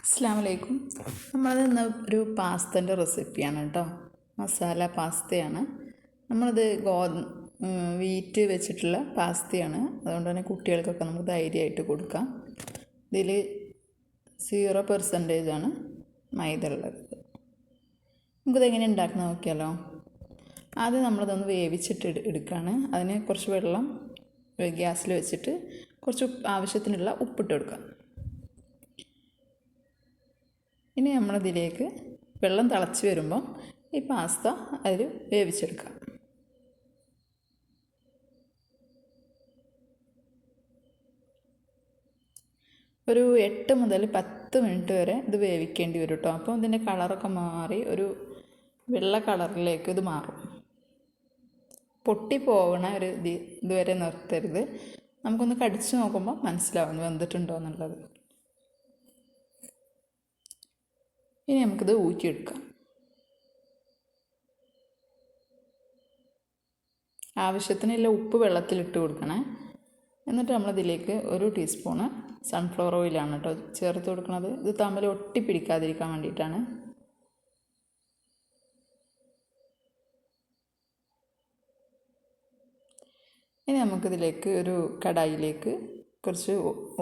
അസ്സാം നമ്മൾ ഇന്ന് ഒരു പാസ്തന്റെ റെസിപ്പിയാണ് കേട്ടോ മസാല പാസ്തയാണ്. നമ്മളത് ഗോ വീറ്റ് വെച്ചിട്ടുള്ള പാസ്തയാണ്. അതുകൊണ്ട് തന്നെ കുട്ടികൾക്കൊക്കെ നമുക്ക് ധൈര്യമായിട്ട് കൊടുക്കാം. ഇതിൽ സീറോ ആണ് മൈദ ഉള്ളത് നമുക്കിത് എങ്ങനെ ഉണ്ടാക്കുന്ന നോക്കിയാലോ? ആദ്യം നമ്മളിതൊന്ന് വേവിച്ചിട്ട് എടു- എടുക്കുകയാണ് അതിന് കുറച്ച് വെള്ളം ഗ്യാസിൽ വെച്ചിട്ട് കുറച്ച് ആവശ്യത്തിനുള്ള ഉപ്പിട്ട് കൊടുക്കാം ഇനി നമ്മളിതിലേക്ക് വെള്ളം തിളച്ച് വരുമ്പോൾ ഈ പാസ്ത അതിൽ വേവിച്ചെടുക്കാം ഒരു എട്ട് മുതൽ പത്ത് മിനിറ്റ് വരെ ഇത് വേവിക്കേണ്ടി വരും കേട്ടോ അപ്പോൾ ഇതിന്റെ കളറൊക്കെ മാറി ഒരു വെള്ള കളറിലേക്ക് ഇത് മാറും. പൊട്ടിപ്പോകണ ഒരു ഇത് ഇതുവരെ നിർത്തരുത്. നമുക്കൊന്ന് കടിച്ചു നോക്കുമ്പോൾ മനസ്സിലാവും വെന്തിട്ടുണ്ടോ എന്നുള്ളത്. ഇനി നമുക്കിത് ഊറ്റിയെടുക്കാം. ആവശ്യത്തിനുള്ള ഉപ്പ് വെള്ളത്തിലിട്ട് കൊടുക്കണേ. എന്നിട്ട് നമ്മളിതിലേക്ക് ഒരു ടീസ്പൂണ് സൺഫ്ലവർ ഓയിലാണ് കേട്ടോ ചേർത്ത് കൊടുക്കുന്നത് ഇത് തമ്മിൽ ഒട്ടി പിടിക്കാതിരിക്കാൻ വേണ്ടിയിട്ടാണ്. ഇനി നമുക്കിതിലേക്ക് ഒരു കടായിലേക്ക് കുറച്ച്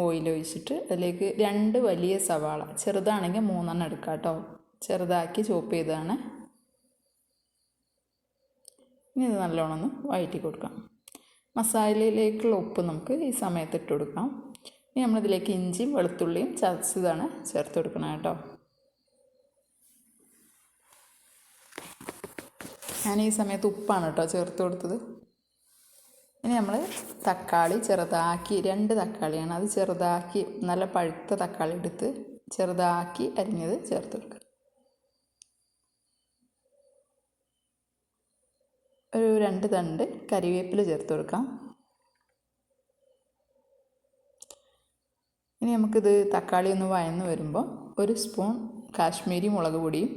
ഓയിൽ ഒഴിച്ചിട്ട് അതിലേക്ക് രണ്ട് വലിയ സവാള ചെറുതാണെങ്കിൽ മൂന്നെണ്ണം എടുക്കാം കേട്ടോ. ചെറുതാക്കി ചോപ്പ് ചെയ്തതാണ്. ഇനി ഇത് നല്ലോണം ഒന്ന് വഴറ്റി കൊടുക്കാം. മസാലയിലേക്കുള്ള ഉപ്പ് നമുക്ക് ഈ സമയത്ത് ഇട്ട് കൊടുക്കാം. ഇനി നമ്മളിതിലേക്ക് ഇഞ്ചിയും വെളുത്തുള്ളിയും ചതച്ചതാണ് ചേർത്ത് കൊടുക്കണം കേട്ടോ. ഞാൻ ഈ സമയത്ത് ഉപ്പാണ് കേട്ടോ ചേർത്ത് കൊടുത്തത്. ഇനി നമ്മൾ തക്കാളി ചെറുതാക്കി രണ്ട് തക്കാളിയാണ്. അത് ചെറുതാക്കി നല്ല പഴുത്ത തക്കാളി എടുത്ത് ചെറുതാക്കി അരിഞ്ഞത് ചേർത്ത് കൊടുക്കുക. ഒരു രണ്ട് തണ്ട് കറിവേപ്പില ചേർത്ത് കൊടുക്കാം. ഇനി നമുക്കിത് തക്കാളി ഒന്ന് വഴന്ന് വരുമ്പോൾ ഒരു സ്പൂൺ കാശ്മീരി മുളക് പൊടിയും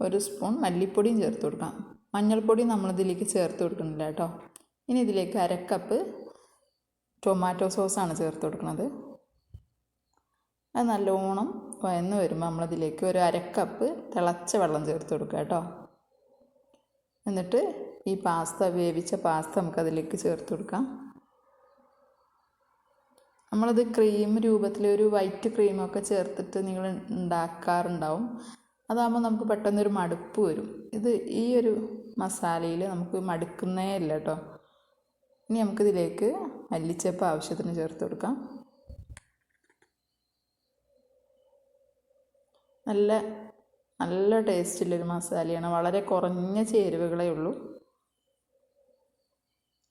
ഒരു സ്പൂൺ മല്ലിപ്പൊടിയും ചേർത്ത് കൊടുക്കാം. മഞ്ഞൾപ്പൊടി നമ്മളിതിലേക്ക് ചേർത്ത് കൊടുക്കുന്നില്ല കേട്ടോ. ഇനി ഇതിലേക്ക് അരക്കപ്പ് ടൊമാറ്റോ സോസാണ് ചേർത്ത് കൊടുക്കുന്നത്. അത് നല്ലോണം വയന്ന് വരുമ്പോൾ നമ്മളതിലേക്ക് ഒരു അരക്കപ്പ് തിളച്ച വെള്ളം ചേർത്ത് കൊടുക്കുക കേട്ടോ. എന്നിട്ട് ഈ പാസ്ത വേവിച്ച പാസ്ത നമുക്കതിലേക്ക് ചേർത്ത് കൊടുക്കാം. നമ്മളത് ക്രീം രൂപത്തിൽ ഒരു വൈറ്റ് ക്രീമൊക്കെ ചേർത്തിട്ട് നിങ്ങൾ ഉണ്ടാക്കാറുണ്ടാവും. അതാകുമ്പോൾ നമുക്ക് പെട്ടെന്നൊരു മടുപ്പ് വരും. ഇത് ഈ ഒരു മസാലയിൽ നമുക്ക് മടുക്കുന്നേ ഇല്ല കേട്ടോ. ഇനി നമുക്കിതിലേക്ക് മല്ലിച്ചപ്പ് ആവശ്യത്തിന് ചേർത്ത് കൊടുക്കാം. നല്ല നല്ല ടേസ്റ്റുള്ളൊരു മസാലയാണ്. വളരെ കുറഞ്ഞ ചേരുവകളേ ഉള്ളൂ.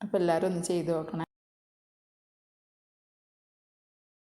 അപ്പോൾ എല്ലാവരും ഒന്ന് ചെയ്ത് നോക്കണേ.